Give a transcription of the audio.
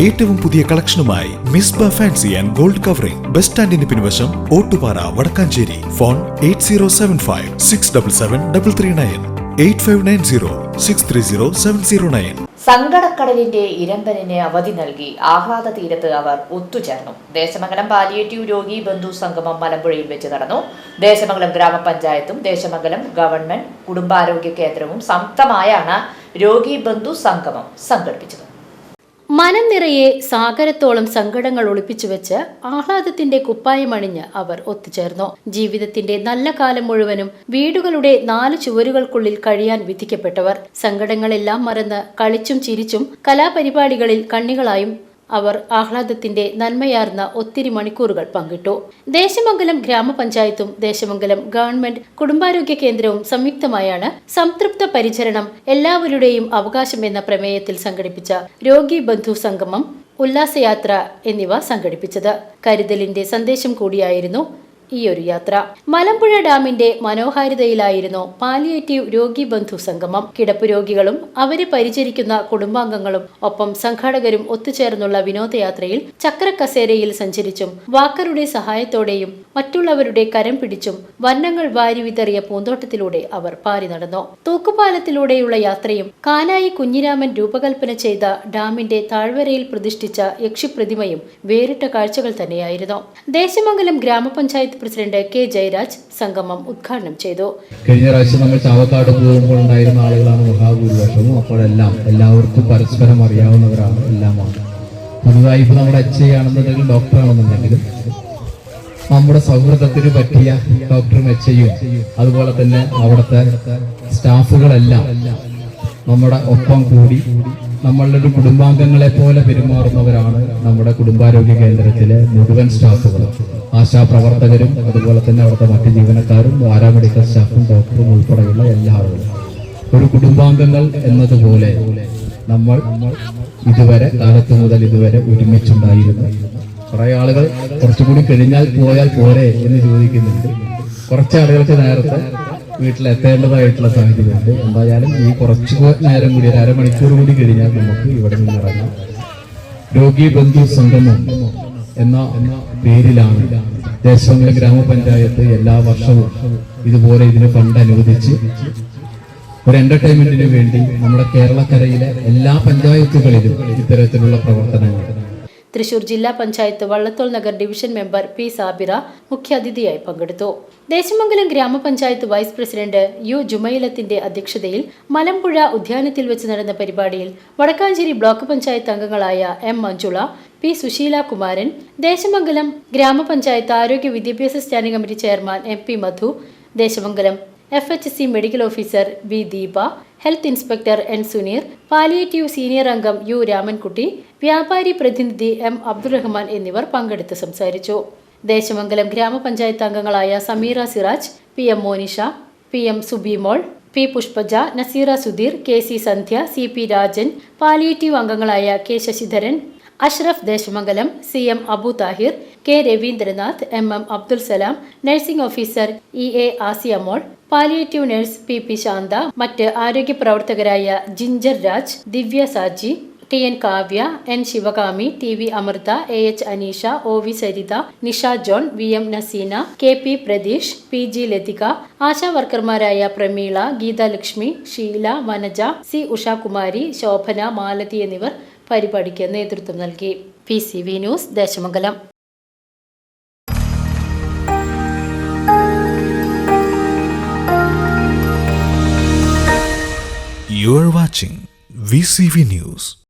ഏറ്റവും പുതിയ കളക്ഷനുമായി Misba fancy and gold covering. Bus സ്റ്റാൻഡിന് പിൻവശം Ottupara Vadakkanchery. Phone eight zero seven five six double seven double three nine. Eight five nine zero six three zero seven zero nine. സങ്കടക്കടലിന്റെ ഇരമ്പലിന് അവധി നൽകി ആഹ്ലാദ തീരത്ത് അവർ ഒത്തുചേർന്നു Desamangalam palliative രോഗി ബന്ധു സംഗമം മലമ്പുഴയിൽ വെച്ച് നടന്നു. ദേശമംഗലം ഗ്രാമപഞ്ചായത്തും ദേശമംഗലം ഗവൺമെന്റ് കുടുംബാരോഗ്യ കേന്ദ്രവും സംയുക്തമായാണ് രോഗി ബന്ധു സംഗമം സംഘടിപ്പിച്ചത്. മനം നിറയെ സാഗരത്തോളം സങ്കടങ്ങൾ ഒളിപ്പിച്ചു വെച്ച് ആഹ്ലാദത്തിന്റെ കുപ്പായമണിഞ്ഞ് അവർ ഒത്തുചേർന്നു. ജീവിതത്തിന്റെ നല്ല കാലം മുഴുവനും വീടുകളുടെ നാല് ചുവരുകൾക്കുള്ളിൽ കഴിയാൻ വിധിക്കപ്പെട്ടവർ. സങ്കടങ്ങളെല്ലാം മറന്ന് കളിച്ചും ചിരിച്ചും കലാപരിപാടികളിൽ കണ്ണികളായും അവർ ആഹ്ലാദത്തിന്റെ നന്മയാർന്ന ഒത്തിരി മണിക്കൂറുകൾ പങ്കിട്ടു. ദേശമംഗലം ഗ്രാമപഞ്ചായത്തും ദേശമംഗലം ഗവൺമെന്റ് കുടുംബാരോഗ്യ കേന്ദ്രവും സംയുക്തമായാണ് സംതൃപ്ത പരിചരണം എല്ലാവരുടെയും അവകാശം എന്ന പ്രമേയത്തിൽ സംഘടിപ്പിച്ച രോഗി ബന്ധു സംഗമം ഉല്ലാസയാത്ര എന്നിവ സംഘടിപ്പിച്ചത്. കരുതലിന്റെ സന്ദേശം കൂടിയായിരുന്നു ഈ ഒരു യാത്ര. മലമ്പുഴ ഡാമിന്റെ മനോഹാരിതയിലായിരുന്നു പാലിയേറ്റീവ് രോഗി ബന്ധു സംഗമം. കിടപ്പ് രോഗികളും അവരെ പരിചരിക്കുന്ന കുടുംബാംഗങ്ങളും ഒപ്പം സംഘാടകരും ഒത്തുചേർന്നുള്ള വിനോദയാത്രയിൽ ചക്രക്കസേരയിൽ സഞ്ചരിച്ചും വാക്കറുടെ സഹായത്തോടെയും മറ്റുള്ളവരുടെ കരം പിടിച്ചും വർണങ്ങൾ വാരിവിതറിയ പൂന്തോട്ടത്തിലൂടെ അവർ പാരി നടന്നു. തൂക്കുപാലത്തിലൂടെയുള്ള യാത്രയും കാനായി കുഞ്ഞിരാമൻ രൂപകൽപ്പന ചെയ്ത ഡാമിന്റെ താഴ്വരയിൽ പ്രതിഷ്ഠിച്ച യക്ഷിപ്രതിമയും വേറിട്ട കാഴ്ചകൾ തന്നെയായിരുന്നു. ദേശമംഗലം ഗ്രാമപഞ്ചായത്ത് പ്രസിഡന്റ് കെ ജയരാജ് സംഗമം ഉദ്ഘാടനം ചെയ്തു. കഴിഞ്ഞ പ്രാവശ്യം നമ്മൾ ചാവക്കാട് പോകുമ്പോൾ ഉണ്ടായിരുന്ന ആളുകളാണ് മഹാഭൂരിപക്ഷവും അപ്പോഴെല്ലാം എല്ലാവർക്കും പരസ്പരം അറിയാവുന്നവരാണ് എല്ലാമാണ്. പുതുതായി ഇപ്പൊ നമ്മുടെ അച്ഛയാണെന്നുണ്ടെങ്കിലും ഡോക്ടറാണെന്നുണ്ടെങ്കിലും ഡോക്ടർ നമ്മുടെ സൗഹൃദത്തിന് പറ്റിയ ഡോക്ടറും എച്ച് അതുപോലെ തന്നെ അവിടുത്തെ സ്റ്റാഫുകളെല്ലാം നമ്മുടെ ഒപ്പം കൂടി നമ്മളുടെ കുടുംബാംഗങ്ങളെ പോലെ പെരുമാറുന്നവരാണ് നമ്മുടെ കുടുംബാരോഗ്യ കേന്ദ്രത്തിലെ മുഴുവൻ സ്റ്റാഫുകളും. ആശാപ്രവർത്തകരും അതുപോലെ തന്നെ അവിടുത്തെ മറ്റ് ജീവനക്കാരും പാരാമെഡിക്കൽ സ്റ്റാഫും ഡോക്ടറും ഉൾപ്പെടെയുള്ള എല്ലാവരും ഒരു കുടുംബാംഗങ്ങൾ എന്നതുപോലെ നമ്മൾ ഇതുവരെ കാലത്ത് മുതൽ ഇതുവരെ ഒരുമിച്ചുണ്ടായിരുന്നു. കുറെ ആളുകൾ കുറച്ചുകൂടി കഴിഞ്ഞാൽ പോയാൽ പോരെ എന്ന് ചോദിക്കുന്നുണ്ട്. കുറച്ച് ആളുകൾക്ക് നേരത്തെ വീട്ടിലെത്തേണ്ടതായിട്ടുള്ള സാഹചര്യമുണ്ട്. എന്തായാലും ഈ കുറച്ച് നേരം കൂടി ഒരു അരമണിക്കൂർ കൂടി കഴിഞ്ഞാൽ നമുക്ക് ഇവിടെ നിന്ന് ഇറങ്ങാം രോഗി ബന്ധു സംഗമം എന്ന പേരിലാണ് ദേശമംഗല ഗ്രാമപഞ്ചായത്ത് എല്ലാ വർഷവും ഇതുപോലെ ഇതിന് ഫണ്ട് അനുവദിച്ച്. ഒരു എന്റർടൈൻമെന്റിന് വേണ്ടി നമ്മുടെ കേരളക്കരയിലെ എല്ലാ പഞ്ചായത്തുകളിലും ഇത്തരത്തിലുള്ള പ്രവർത്തനങ്ങൾ തൃശൂർ ജില്ലാ panchayat Vallathol Nagar division member P Sabira മുഖ്യാതിഥിയായി പങ്കെടുത്തു. ദേശമംഗലം ഗ്രാമപഞ്ചായത്ത് വൈസ് പ്രസിഡന്റ് യു ജുമൈലത്തിന്റെ അധ്യക്ഷതയിൽ മലമ്പുഴ ഉദ്യാനത്തിൽ വെച്ച് നടന്ന പരിപാടിയിൽ വടക്കാഞ്ചേരി ബ്ലോക്ക് പഞ്ചായത്ത് അംഗങ്ങളായ എം മഞ്ജുള പി സുശീല കുമാരൻ ദേശമംഗലം ഗ്രാമപഞ്ചായത്ത് ആരോഗ്യ വിദ്യാഭ്യാസ standing committee chairman M P Madhu Desamangalam F H C medical officer V Deepa health inspector N Suneer palliative senior അംഗം യു രാമൻകുട്ടി വ്യാപാരി പ്രതിനിധി എം അബ്ദുറഹ്മാൻ എന്നിവർ പങ്കെടുത്ത് സംസാരിച്ചു. ദേശമംഗലം ഗ്രാമപഞ്ചായത്ത് അംഗങ്ങളായ Sameera Siraj P M Monisha P M Subimol P Pushpaja Naseera Sudheer K C Sandhya C P Rajan palliative അംഗങ്ങളായ K Sasidharan Ashraf Desamangalam C M Abu Thahir K Raveendranath M M Abdul Salam nursing officer E A Asiyamol palliative nurse P P Shantha മറ്റ് ആരോഗ്യ പ്രവർത്തകരായ ginger Raj Divya Saji T N Kavya N Sivakami T V Amritha A H Aneesha O V Saritha Nisha John V M Naseena K P Pratheesh P G Lathika Asha വർക്കർമാരായ Prameela Geethalakshmi Sheela Vanaja C Ushakumari Shobhana Malathi എന്നിവർ പരിപാടിക്ക് നേതൃത്വം നൽകി P C V news Desamangalam You are watching VCV News.